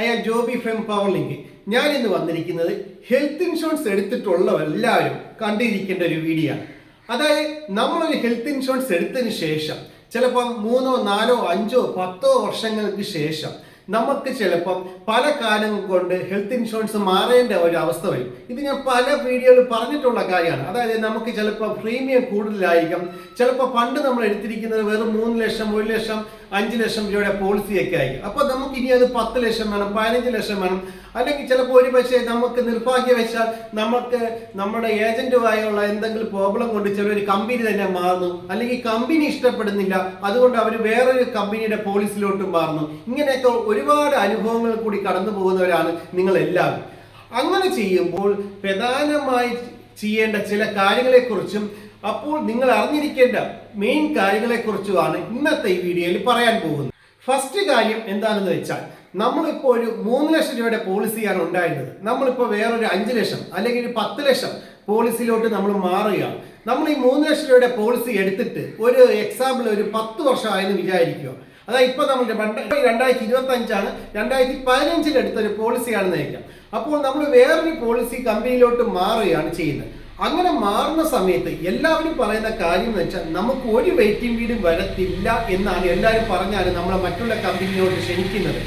I am Joby from power link ഞാൻ ഇന്ന് വന്നിരിക്കുന്നത് ഹെൽത്ത് ഇൻഷുറൻസ് എടുത്തിട്ടുള്ളവരെല്ലാവരും കണ്ടിരിക്കേണ്ട ഒരു വീഡിയോ. ആണ് അതായത് നമ്മളൊരു ഹെൽത്ത് ഇൻഷുറൻസ് എടുത്തതിന് ശേഷം ചിലപ്പം മൂന്നോ നാലോ അഞ്ചോ പത്തോ വർഷങ്ങൾക്ക് ശേഷം നമുക്ക് ചിലപ്പം പല കാലം കൊണ്ട് ഹെൽത്ത് ഇൻഷുറൻസ് മാറേണ്ട ഒരു അവസ്ഥ വരും. ഇത് ഞാൻ പല വീഡിയോയിൽ പറഞ്ഞിട്ടുള്ള കാര്യമാണ്. അതായത് നമുക്ക് ചിലപ്പോൾ പ്രീമിയം കൂടുതലായിരിക്കും. ചിലപ്പോൾ പണ്ട് നമ്മൾ എടുത്തിരിക്കുന്നത് വെറും മൂന്ന് ലക്ഷം ഒരു ലക്ഷം അഞ്ച് ലക്ഷം രൂപയുടെ പോളിസിയൊക്കെ ആയിരിക്കും. അപ്പോൾ നമുക്ക് ഇനി അത് പത്ത് ലക്ഷം വേണം പതിനഞ്ച് ലക്ഷം വേണം. അല്ലെങ്കിൽ ചിലപ്പോൾ ഒരു പക്ഷേ നമുക്ക് നിർഭാഗ്യവശാൽ നമുക്ക് നമ്മുടെ ഏജന്റുമായുള്ള എന്തെങ്കിലും പ്രോബ്ലം കൊണ്ട് ചിലർ കമ്പനി തന്നെ മാറുന്നു. അല്ലെങ്കിൽ കമ്പനി ഇഷ്ടപ്പെടുന്നില്ല. അതുകൊണ്ട് അവർ വേറൊരു കമ്പനിയുടെ പോളിസിയിലോട്ട് മാറുന്നു. ഇങ്ങനെയൊക്കെ ഒരുപാട് അനുഭവങ്ങൾ കൂടി കടന്നു പോകുന്നവരാണ് നിങ്ങൾ എല്ലാവരും അങ്ങനെ ചെയ്യുമ്പോൾ പ്രധാനമായി ചെയ്യേണ്ട ചില കാര്യങ്ങളെക്കുറിച്ചും അപ്പോൾ നിങ്ങൾ അറിഞ്ഞിരിക്കേണ്ട മെയിൻ കാര്യങ്ങളെക്കുറിച്ചുമാണ് ഇന്നത്തെ ഈ വീഡിയോയിൽ പറയാൻ പോകുന്നത്. ഫസ്റ്റ് കാര്യം എന്താണെന്ന് വെച്ചാൽ നമ്മളിപ്പോൾ ഒരു മൂന്ന് ലക്ഷം രൂപയുടെ പോളിസിയാണ് ഉണ്ടായിരുന്നത്. നമ്മളിപ്പോൾ വേറൊരു അഞ്ച് ലക്ഷം അല്ലെങ്കിൽ ഒരു പത്ത് ലക്ഷം പോളിസിയിലോട്ട് നമ്മൾ മാറുകയാണ്. നമ്മൾ ഈ മൂന്ന് ലക്ഷം രൂപയുടെ പോളിസി എടുത്തിട്ട് ഒരു എക്സാമ്പിൾ ഒരു പത്ത് വർഷമായെന്ന് വിചാരിക്കുക. അതായത് ഇപ്പോൾ നമ്മൾ രണ്ട- രണ്ടായിരത്തി ഇരുപത്തി അഞ്ചാണ് രണ്ടായിരത്തി പതിനഞ്ചിൽ എടുത്തൊരു പോളിസിയാണെന്ന് നയിക്കാം അപ്പോൾ നമ്മൾ വേറൊരു പോളിസി കമ്പനിയിലോട്ട് മാറുകയാണ് ചെയ്യുന്നത്. അങ്ങനെ മാറുന്ന സമയത്ത് എല്ലാവരും പറയുന്ന കാര്യം എന്ന് വെച്ചാൽ നമുക്ക് ഒരു വെയിറ്റിംഗ് വീടും വരത്തില്ല എന്നാണ് എല്ലാവരും പറഞ്ഞാലും നമ്മളെ മറ്റുള്ള കമ്പനിയോട് ക്ഷണിക്കുന്നത്.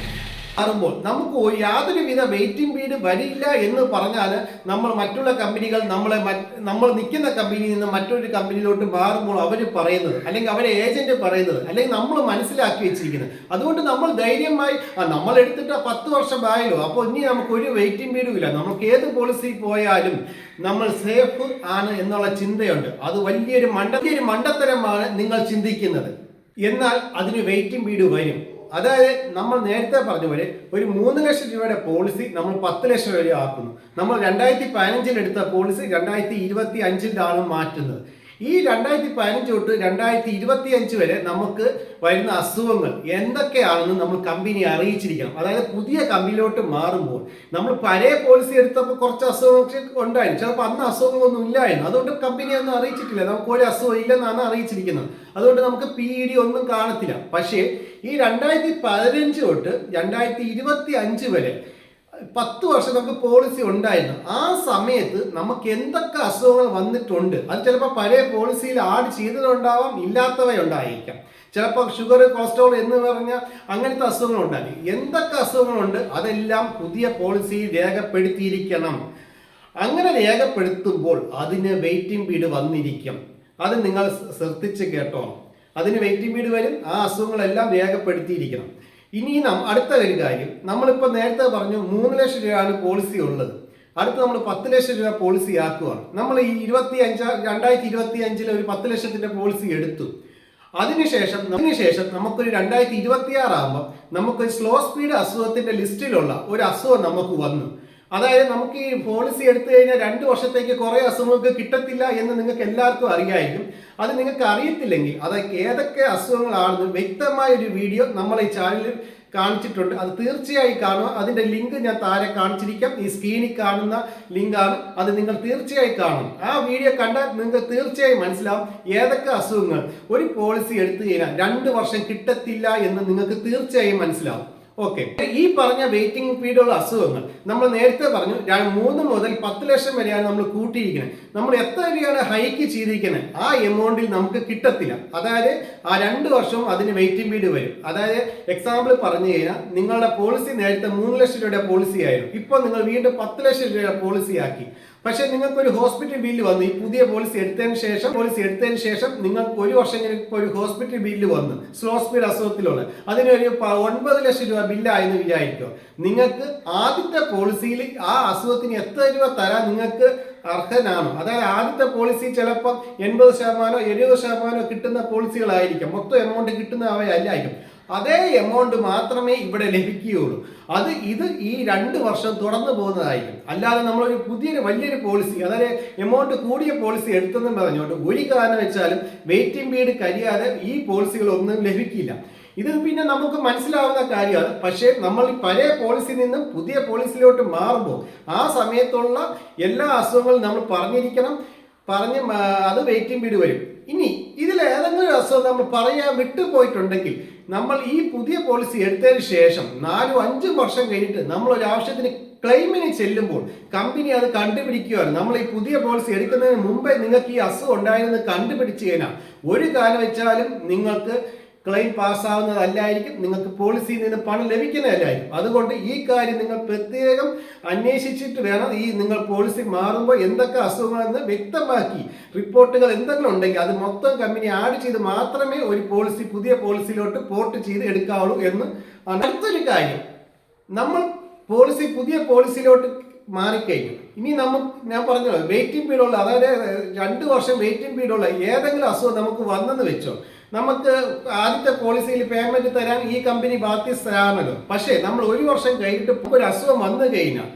മാറുമ്പോൾ നമുക്ക് യാതൊരു യാതൊരുവിധ വെയിറ്റിംഗ് പീരീഡ് വരില്ല എന്ന് പറഞ്ഞാൽ നമ്മൾ മറ്റുള്ള കമ്പനികൾ നമ്മളെ നമ്മൾ നിൽക്കുന്ന കമ്പനിയിൽ നിന്ന് മറ്റൊരു കമ്പനിയിലോട്ട് മാറുമ്പോൾ അവർ പറയുന്നത് അല്ലെങ്കിൽ അവരെ ഏജന്റ് പറയുന്നത് അല്ലെങ്കിൽ നമ്മൾ മനസ്സിലാക്കി വെച്ചിരിക്കുന്നത്. അതുകൊണ്ട് നമ്മൾ ധൈര്യമായി നമ്മൾ എടുത്തിട്ട് പത്ത് വർഷമായല്ലോ അപ്പോൾ ഇനി നമുക്ക് ഒരു വെയിറ്റിംഗ് പീരീഡും ഇല്ല. നമുക്ക് ഏത് പോളിസി പോയാലും നമ്മൾ സേഫ് ആണ് എന്നുള്ള ചിന്തയുണ്ട്. അത് വലിയൊരു മണ്ട വലിയൊരു മണ്ടത്തരമാണ് നിങ്ങൾ ചിന്തിക്കുന്നത്. എന്നാൽ അതിന് വെയിറ്റിംഗ് പീരീഡ് വരും. അതായത് നമ്മൾ നേരത്തെ പറഞ്ഞ പോലെ ഒരു മൂന്ന് ലക്ഷം രൂപയുടെ പോളിസി നമ്മൾ പത്ത് ലക്ഷം വരെ ആക്കുന്നു. നമ്മൾ രണ്ടായിരത്തി പതിനഞ്ചിൽ എടുത്ത പോളിസി രണ്ടായിരത്തി ഇരുപത്തി അഞ്ചിലാണ് മാറ്റുന്നത്. ഈ രണ്ടായിരത്തി പതിനഞ്ച് തൊട്ട് രണ്ടായിരത്തി ഇരുപത്തി അഞ്ച് വരെ നമുക്ക് വരുന്ന അസുഖങ്ങൾ എന്തൊക്കെയാണെന്ന് നമ്മൾ കമ്പനി അറിയിച്ചിരിക്കണം. അതായത് പുതിയ കമ്പനിയിലോട്ട് മാറുമ്പോൾ നമ്മൾ പഴയ പോളിസി എടുത്തപ്പോൾ കുറച്ച് അസുഖങ്ങൾ ഉണ്ടായിരുന്നു. ചിലപ്പോൾ അന്ന് അസുഖങ്ങളൊന്നും ഇല്ലായിരുന്നു. അതുകൊണ്ട് കമ്പനി ഒന്നും അറിയിച്ചിട്ടില്ല. നമുക്ക് ഒരു അസുഖം ഇല്ലെന്നാണ് അറിയിച്ചിരിക്കുന്നത്. അതുകൊണ്ട് നമുക്ക് പി ഡി ഒന്നും കാണത്തില്ല. പക്ഷേ ഈ രണ്ടായിരത്തി പതിനഞ്ച് തൊട്ട് രണ്ടായിരത്തി ഇരുപത്തി അഞ്ച് വരെ പത്ത് വർഷം നമുക്ക് പോളിസി ഉണ്ടായിരുന്നു. ആ സമയത്ത് നമുക്ക് എന്തൊക്കെ അസുഖങ്ങൾ വന്നിട്ടുണ്ട്? അത് ചിലപ്പോൾ പഴയ പോളിസിയിൽ ആഡ് ചെയ്തതുണ്ടാവാം ഇല്ലാത്തവയുണ്ടായിരിക്കാം ചിലപ്പോൾ ഷുഗർ കൊളസ്ട്രോൾ എന്ന് പറഞ്ഞ അങ്ങനത്തെ അസുഖങ്ങൾ ഉണ്ടായി എന്തൊക്കെ അസുഖങ്ങളുണ്ട്? അതെല്ലാം പുതിയ പോളിസിയിൽ രേഖപ്പെടുത്തിയിരിക്കണം. അങ്ങനെ രേഖപ്പെടുത്തുമ്പോൾ അതിന് വെയിറ്റിംഗ് പീഡ് വന്നിരിക്കും. അത് നിങ്ങൾ ശ്രദ്ധിച്ച് കേട്ടോ. അതിന് വെയിറ്റിംഗ് പീരീഡ് വരും. ആ അസുഖങ്ങളെല്ലാം രേഖപ്പെടുത്തിയിരിക്കണം. ഇനി നാം അടുത്ത ഒരു കാര്യം. നമ്മളിപ്പോൾ നേരത്തെ പറഞ്ഞു മൂന്ന് ലക്ഷം രൂപയാണ് പോളിസി ഉള്ളത്. അടുത്ത് നമ്മൾ പത്ത് ലക്ഷം രൂപ പോളിസി ആക്കുകയാണ് നമ്മൾ ഈ ഇരുപത്തി അഞ്ച് രണ്ടായിരത്തി ഇരുപത്തി അഞ്ചിൽ ഒരു പത്ത് ലക്ഷത്തിന്റെ പോളിസി എടുത്തു. അതിനുശേഷം അതിനുശേഷം നമുക്കൊരു രണ്ടായിരത്തി ഇരുപത്തി ആറാകുമ്പോൾ നമുക്കൊരു സ്ലോ സ്പീഡ് അസുഖത്തിന്റെ ലിസ്റ്റിലുള്ള ഒരു അസുഖം നമുക്ക് വന്നു. അതായത് നമുക്ക് ഈ പോളിസി എടുത്തു കഴിഞ്ഞാൽ രണ്ട് വർഷത്തേക്ക് കുറെ അസുഖങ്ങൾക്ക് കിട്ടത്തില്ല എന്ന് നിങ്ങൾക്ക് എല്ലാവർക്കും അറിയായിരിക്കും. അത് നിങ്ങൾക്ക് അറിയത്തില്ലെങ്കിൽ അത് ഏതൊക്കെ അസുഖങ്ങളാണെന്ന് വ്യക്തമായ ഒരു വീഡിയോ നമ്മൾ ഈ ചാനലിൽ കാണിച്ചിട്ടുണ്ട്. അത് തീർച്ചയായും കാണുക. അതിന്റെ ലിങ്ക് ഞാൻ താരെ കാണിച്ചിരിക്കാം. ഈ സ്ക്രീനിൽ കാണുന്ന ലിങ്കാണ് അത് നിങ്ങൾ തീർച്ചയായും കാണും. ആ വീഡിയോ കണ്ടാൽ നിങ്ങൾക്ക് തീർച്ചയായും മനസ്സിലാവും ഏതൊക്കെ അസുഖങ്ങൾ. ഒരു പോളിസി എടുത്തു കഴിഞ്ഞാൽ രണ്ട് വർഷം കിട്ടത്തില്ല എന്ന് നിങ്ങൾക്ക് തീർച്ചയായും മനസ്സിലാവും. ഓക്കെ ഈ പറഞ്ഞ വെയിറ്റിംഗ് പീരീഡുള്ള അസുഖങ്ങൾ നമ്മൾ നേരത്തെ പറഞ്ഞു മൂന്ന് മുതൽ പത്ത് ലക്ഷം വരെയാണ് നമ്മൾ കൂട്ടിയിരിക്കുന്നത്. നമ്മൾ എത്ര രൂപയാണ് ഹൈക്ക് ചെയ്തിരിക്കുന്നത്? ആ എമൗണ്ടിൽ നമുക്ക് കിട്ടത്തില്ല. അതായത് ആ രണ്ട് വർഷവും അതിന് വെയിറ്റിംഗ് പീരീഡ് വരും. അതായത് എക്സാമ്പിൾ പറഞ്ഞു കഴിഞ്ഞാൽ നിങ്ങളുടെ പോളിസി നേരത്തെ മൂന്ന് ലക്ഷം രൂപയുടെ പോളിസി ആയിരുന്നു. ഇപ്പോൾ നിങ്ങൾ വീണ്ടും പത്ത് ലക്ഷം രൂപയുടെ പോളിസി ആക്കി. പക്ഷേ നിങ്ങൾക്ക് ഒരു ഹോസ്പിറ്റൽ ബില്ല് വന്നു. ഈ പുതിയ പോളിസി എടുത്തതിന് ശേഷം പോളിസി എടുത്തതിന് ശേഷം നിങ്ങൾക്ക് ഒരു വർഷം കഴിഞ്ഞപ്പോൾ ഒരു ഹോസ്പിറ്റൽ ബില്ല് വന്നു. സ്ലോ സ്പീഡ് അസുഖത്തിലുള്ള അതിനൊരു ഒൻപത് ലക്ഷം രൂപ ബില്ലായെന്ന് വിചാരിക്കുക നിങ്ങൾക്ക് ആദ്യത്തെ പോളിസിയിൽ ആ അസുഖത്തിന് എത്ര രൂപ തരാൻ നിങ്ങൾക്ക് അർഹനാണ്? അതായത് ആദ്യത്തെ പോളിസി ചിലപ്പം എൺപത് ശതമാനോ എഴുപത് ശതമാനോ കിട്ടുന്ന പോളിസികളായിരിക്കും. മൊത്തം എമൗണ്ട് കിട്ടുന്ന അവയല്ലായിരിക്കും അതേ എമൗണ്ട് മാത്രമേ ഇവിടെ ലഭിക്കുകയുള്ളൂ. അത് ഇത് ഈ രണ്ട് വർഷം തുടർന്നു പോകുന്നതായിരിക്കും. അല്ലാതെ നമ്മളൊരു പുതിയൊരു വലിയൊരു പോളിസി അതായത് എമൗണ്ട് കൂടിയ പോളിസി എടുത്തെന്നും പറഞ്ഞുകൊണ്ട് ഒരു കാരണം വെച്ചാലും വെയിറ്റിംഗ് പീരീഡ് കഴിയാതെ ഈ പോളിസികളൊന്നും ലഭിക്കില്ല. ഇത് പിന്നെ നമുക്ക് മനസ്സിലാവുന്ന കാര്യമാണ്. പക്ഷേ നമ്മൾ പഴയ പോളിസിയിൽ നിന്നും പുതിയ പോളിസിയിലോട്ട് മാറുമ്പോൾ ആ സമയത്തുള്ള എല്ലാ അസുഖങ്ങളും നമ്മൾ പറഞ്ഞിരിക്കണം. പറഞ്ഞ് അത് വെയിറ്റിംഗ് പീരീഡ് വരും. ഇനി ഇതിൽ ഏതെങ്കിലും അസുഖം നമ്മൾ പറയാൻ വിട്ടുപോയിട്ടുണ്ടെങ്കിൽ നമ്മൾ ഈ പുതിയ പോളിസി എടുത്തതിന് ശേഷം നാലും അഞ്ചും വർഷം കഴിഞ്ഞിട്ട് നമ്മൾ ഒരു ആവശ്യത്തിന് ക്ലെയിമിന് ചെല്ലുമ്പോൾ കമ്പനി അത് കണ്ടുപിടിക്കുകയാണ്. നമ്മൾ ഈ പുതിയ പോളിസി എടുക്കുന്നതിന് മുമ്പേ നിങ്ങൾക്ക് ഈ അസുഖം ഉണ്ടായിരുന്നു കണ്ടുപിടിച്ചു കഴിഞ്ഞാൽ ഒരു കാലം വെച്ചാലും നിങ്ങൾക്ക് ക്ലെയിം പാസ്സാവുന്നതല്ലായിരിക്കും. നിങ്ങൾക്ക് പോളിസിയിൽ നിന്ന് പണം ലഭിക്കുന്നതല്ലായിരിക്കും. അതുകൊണ്ട് ഈ കാര്യം നിങ്ങൾ പ്രത്യേകം അന്വേഷിച്ചിട്ട് വേണം ഈ നിങ്ങൾ പോളിസി മാറുമ്പോൾ എന്തൊക്കെ അസുഖങ്ങളെന്ന് വ്യക്തമാക്കി. റിപ്പോർട്ടുകൾ എന്തെങ്കിലും ഉണ്ടെങ്കിൽ അത് മൊത്തം കമ്പനി ആഡ് ചെയ്ത് മാത്രമേ ഒരു പോളിസി പുതിയ പോളിസിയിലോട്ട് പോർട്ട് ചെയ്ത് എടുക്കാവുള്ളൂ എന്ന്. അടുത്തൊരു കാര്യം. നമ്മൾ പോളിസി പുതിയ പോളിസിയിലോട്ട് മാറിക്കഴിഞ്ഞു. ഇനി നമുക്ക് ഞാൻ പറഞ്ഞല്ലോ വെയിറ്റിംഗ് പീരീഡുള്ള അതായത് രണ്ട് വർഷം വെയിറ്റിംഗ് പീരീഡുള്ള ഏതെങ്കിലും അസുഖം നമുക്ക് വന്നെന്ന് വെച്ചോ. നമുക്ക് ആദ്യത്തെ പോളിസിയിൽ പേയ്മെന്റ് തരാൻ ഈ കമ്പനി ബാധ്യസ്ഥരാണല്ലോ പക്ഷേ നമ്മൾ ഒരു വർഷം കഴിഞ്ഞിട്ട് ഒരു അസുഖം വന്നു കഴിഞ്ഞാൽ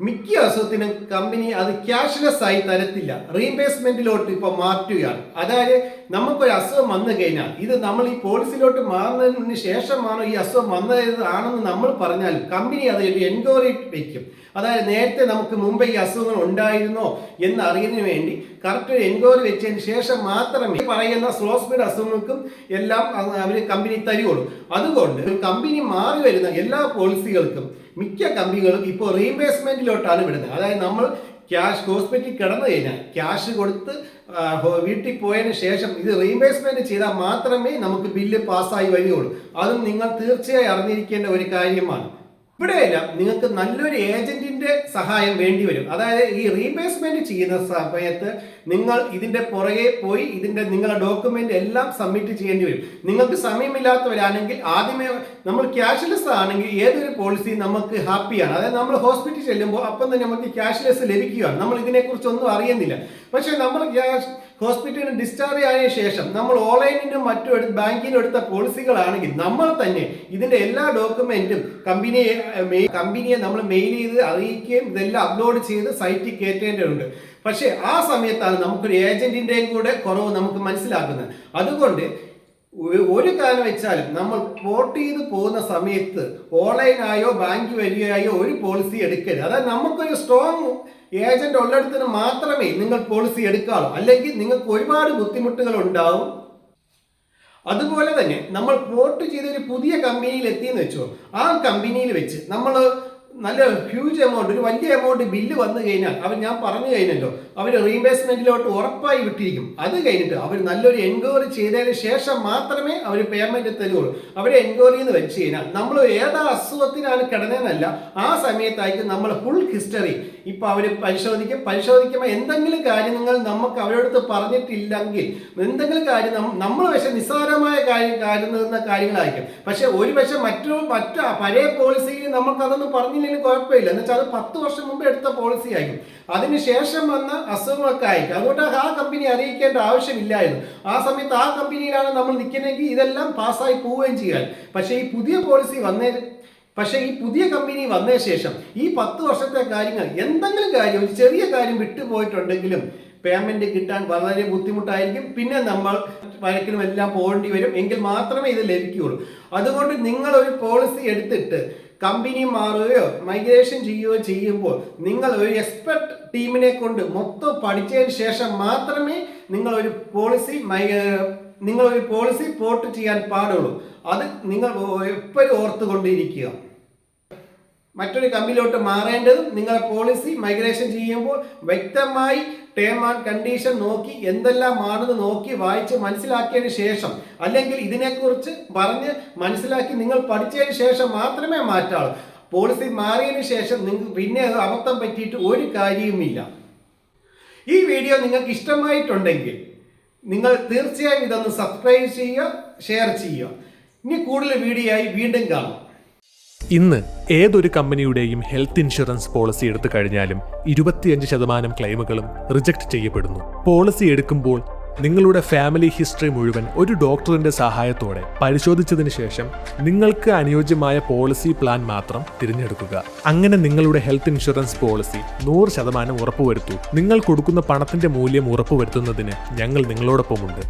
മിക്ക അസുഖത്തിനും കമ്പനി അത് ക്യാഷ്ലെസ് ആയി തരത്തില്ല. റീഇംബേഴ്സ്മെന്റിലോട്ട് ഇപ്പൊ മാറ്റുകയാണ്. അതായത് നമുക്കൊരു അസുഖം വന്നു കഴിഞ്ഞാൽ ഇത് നമ്മൾ ഈ പോളിസിയിലോട്ട് മാറുന്നതിന് ശേഷമാണോ ഈ അസുഖം വന്നത് ആണെന്ന് നമ്മൾ പറഞ്ഞാലും കമ്പനി അത് എൻക്വയറി വയ്ക്കും അതായത് നേരത്തെ നമുക്ക് മുമ്പേ ഈ അസുഖങ്ങൾ ഉണ്ടായിരുന്നോ എന്ന് അറിയുന്നതിന് വേണ്ടി കറക്റ്റ് ഒരു എൻക്വയറി വെച്ചതിന് ശേഷം മാത്രമേ പറയുന്ന സ്ലോ സ്പീഡ് അസുഖങ്ങൾക്കും എല്ലാം അവർ കമ്പനി തരുള്ളൂ അതുകൊണ്ട് കമ്പനി മാറി വരുന്ന എല്ലാ പോളിസികൾക്കും മിക്ക കമ്പനികളും ഇപ്പോൾ റീഇംബേഴ്സ്മെന്റിലോട്ടാണ് വിടുന്നത്. അതായത് നമ്മൾ ക്യാഷ് ഹോസ്പിറ്റലിൽ കിടന്നു കഴിഞ്ഞാൽ ക്യാഷ് കൊടുത്ത് വീട്ടിൽ പോയതിന് ശേഷം ഇത് റീഇംബേഴ്സ്മെന്റ് ചെയ്താൽ മാത്രമേ നമുക്ക് ബില്ല് പാസ്സായി വരികയുള്ളൂ അതും നിങ്ങൾ തീർച്ചയായും അറിഞ്ഞിരിക്കേണ്ട ഒരു കാര്യമാണ്. ഇവിടെയല്ല നിങ്ങൾക്ക് നല്ലൊരു ഏജന്റിന്റെ സഹായം വേണ്ടി വരും. അതായത് ഈ റീപ്ലേസ്മെന്റ് ചെയ്യുന്ന സമയത്ത് നിങ്ങൾ ഇതിന്റെ പുറകെ പോയി ഇതിന്റെ നിങ്ങളുടെ ഡോക്യുമെന്റ് എല്ലാം സബ്മിറ്റ് ചെയ്യേണ്ടി വരും. നിങ്ങൾക്ക് സമയമില്ലാത്തവരാണെങ്കിൽ ആദ്യമേ നമ്മൾ ക്യാഷ്ലെസ് ആണെങ്കിൽ ഏതൊരു പോളിസി നമുക്ക് ഹാപ്പിയാണ് അതായത് നമ്മൾ ഹോസ്പിറ്റലിൽ ചെല്ലുമ്പോൾ അപ്പം തന്നെ നമുക്ക് ക്യാഷ്ലെസ് ലഭിക്കുകയാണ്. നമ്മൾ ഇതിനെക്കുറിച്ച് ഒന്നും അറിയുന്നില്ല. പക്ഷേ നമ്മൾ ഹോസ്പിറ്റലിൽ ഡിസ്ചാർജ് ആയ ശേഷം നമ്മൾ ഓൺലൈനിനും മറ്റും എടുത്ത് ബാങ്കിനും എടുത്ത പോളിസികളാണെങ്കിൽ നമ്മൾ തന്നെ ഇതിന്റെ എല്ലാ ഡോക്യുമെന്റും കമ്പനിയെ കമ്പനിയെ നമ്മൾ മെയിൽ ചെയ്ത് അറിയിക്കുകയും ഇതെല്ലാം അപ്ലോഡ് ചെയ്ത് സൈറ്റിൽ കയറ്റേണ്ടതുണ്ട്. പക്ഷേ ആ സമയത്താണ് നമുക്കൊരു ഏജന്റിന്റെയും കൂടെ കുറവ് നമുക്ക് മനസ്സിലാക്കുന്നത് അതുകൊണ്ട് ഒരു കാലം വെച്ചാലും നമ്മൾ പോർട്ട് ചെയ്ത് പോകുന്ന സമയത്ത് ഓൺലൈനായോ ബാങ്ക് വഴിയായോ ഒരു പോളിസി എടുക്കരുത്. അതായത് നമുക്കൊരു സ്ട്രോങ് ഏജന്റ് ഉള്ളിടത്തിന് മാത്രമേ നിങ്ങൾ പോളിസി എടുക്കാവൂ. അല്ലെങ്കിൽ നിങ്ങൾക്ക് ഒരുപാട് ബുദ്ധിമുട്ടുകൾ ഉണ്ടാവും. അതുപോലെ തന്നെ നമ്മൾ പോർട്ട് ചെയ്ത ഒരു പുതിയ കമ്പനിയിൽ എത്തിയെന്ന് വെച്ചോ ആ കമ്പനിയിൽ വെച്ച് നമ്മൾ നല്ല ഹ്യൂജ് എമൗണ്ട് ഒരു വലിയ എമൗണ്ട് ബില്ല് വന്നു കഴിഞ്ഞാൽ അവർ ഞാൻ പറഞ്ഞു കഴിഞ്ഞല്ലോ അവർ റീഇംബേഴ്സ്മെന്റിലോട്ട് ഉറപ്പായി വിട്ടിരിക്കും. അത് കഴിഞ്ഞിട്ട് അവർ നല്ലൊരു എൻക്വയറി ചെയ്തതിന് ശേഷം മാത്രമേ അവർ പേയ്മെന്റ് തരുള്ളൂ. അവരെ എൻക്വയറി എന്ന് വെച്ച് കഴിഞ്ഞാൽ നമ്മൾ ഏതാ അസുഖത്തിനാണ് കിടന്നതെന്നല്ല ആ സമയത്തായിരിക്കും നമ്മൾ ഫുൾ ഹിസ്റ്ററി ഇപ്പൊ അവർ പരിശോധിക്കും. പരിശോധിക്കുമ്പോൾ എന്തെങ്കിലും കാര്യങ്ങൾ നമുക്ക് അവരോടത്ത് പറഞ്ഞിട്ടില്ലെങ്കിൽ എന്തെങ്കിലും കാര്യം നമ്മൾ പക്ഷെ നിസ്സാരമായ കാര്യം കാര്യന്ന കാര്യങ്ങളായിരിക്കും. പക്ഷെ ഒരു പക്ഷെ മറ്റു മറ്റു പഴയ പോളിസിയിൽ നമുക്കതൊന്നും പറഞ്ഞില്ലെങ്കിൽ കുഴപ്പമില്ല. എന്നുവെച്ചാൽ അത് പത്ത് വർഷം മുമ്പ് എടുത്ത പോളിസി ആയിരിക്കും. അതിനുശേഷം വന്ന അസുഖങ്ങളൊക്കെ ആയിരിക്കും. അതുകൊണ്ട് ആ കമ്പനി അറിയിക്കേണ്ട ആവശ്യമില്ലായിരുന്നു. ആ സമയത്ത് ആ കമ്പനിയിലാണ് നമ്മൾ നിൽക്കുന്നതെങ്കിൽ ഇതെല്ലാം പാസ്സായി പോവുകയും ചെയ്യാൻ. പക്ഷേ ഈ പുതിയ പോളിസി വന്നേ പക്ഷേ ഈ പുതിയ കമ്പനി വന്ന ശേഷം ഈ പത്ത് വർഷത്തെ കാര്യങ്ങൾ എന്തെങ്കിലും കാര്യം ഒരു ചെറിയ കാര്യം വിട്ടുപോയിട്ടുണ്ടെങ്കിലും പേയ്മെന്റ് കിട്ടാൻ വളരെ ബുദ്ധിമുട്ടായിരിക്കും. പിന്നെ നമ്മൾ വഴക്കിനും എല്ലാം പോകേണ്ടി വരും. എങ്കിൽ മാത്രമേ ഇത് ലഭിക്കുകയുള്ളൂ. അതുകൊണ്ട് നിങ്ങൾ ഒരു പോളിസി എടുത്തിട്ട് കമ്പനി മാറുകയോ മൈഗ്രേഷൻ ചെയ്യുകയോ ചെയ്യുമ്പോൾ നിങ്ങൾ ഒരു എക്സ്പെർട്ട് ടീമിനെ കൊണ്ട് മൊത്തം പഠിച്ചതിന് ശേഷം മാത്രമേ നിങ്ങൾ ഒരു പോളിസി നിങ്ങൾ ഒരു പോളിസി പോർട്ട് ചെയ്യാൻ പാടുള്ളൂ. അത് നിങ്ങൾ എപ്പോഴും ഓർത്തുകൊണ്ടിരിക്കുക. മറ്റൊരു കമ്പനിയിലോട്ട് മാറേണ്ടതും നിങ്ങളുടെ പോളിസി മൈഗ്രേഷൻ ചെയ്യുമ്പോൾ വ്യക്തമായി ടേം ആൻഡ് കണ്ടീഷൻ നോക്കി എന്തെല്ലാം ആണെന്ന് നോക്കി വായിച്ച് മനസ്സിലാക്കിയതിന് ശേഷം അല്ലെങ്കിൽ ഇതിനെക്കുറിച്ച് പറഞ്ഞ് മനസ്സിലാക്കി നിങ്ങൾ പഠിച്ചതിന് ശേഷം മാത്രമേ മാറ്റാവൂ. പോളിസി മാറിയതിന് ശേഷം നിങ്ങൾ പിന്നെ അബദ്ധം പറ്റിയിട്ട് ഒരു കാര്യവുമില്ല. ഈ വീഡിയോ നിങ്ങൾക്ക് ഇഷ്ടമായിട്ടുണ്ടെങ്കിൽ നിങ്ങൾ തീർച്ചയായും ഇതൊന്ന് സബ്സ്ക്രൈബ് ചെയ്യുക ഷെയർ ചെയ്യുക. ഇനി കൂടുതൽ വീഡിയോ ആയി വീണ്ടും കാണാം. ഇന്ന് ഏതൊരു കമ്പനിയുടെയും ഹെൽത്ത് ഇൻഷുറൻസ് പോളിസി എടുത്തു കഴിഞ്ഞാലും ഇരുപത്തിയഞ്ച് ശതമാനം ക്ലെയിമുകളും റിജക്ട് ചെയ്യപ്പെടുന്നു. പോളിസി എടുക്കുമ്പോൾ നിങ്ങളുടെ ഫാമിലി ഹിസ്റ്ററി മുഴുവൻ ഒരു ഡോക്ടറിന്റെ സഹായത്തോടെ പരിശോധിച്ചതിന് ശേഷം നിങ്ങൾക്ക് അനുയോജ്യമായ പോളിസി പ്ലാൻ മാത്രം തിരഞ്ഞെടുക്കുക. അങ്ങനെ നിങ്ങളുടെ ഹെൽത്ത് ഇൻഷുറൻസ് പോളിസി നൂറ് ശതമാനം ഉറപ്പുവരുത്തൂ. നിങ്ങൾ കൊടുക്കുന്ന പണത്തിന്റെ മൂല്യം ഉറപ്പുവരുത്തുന്നതിന് ഞങ്ങൾ നിങ്ങളോടൊപ്പമുണ്ട്.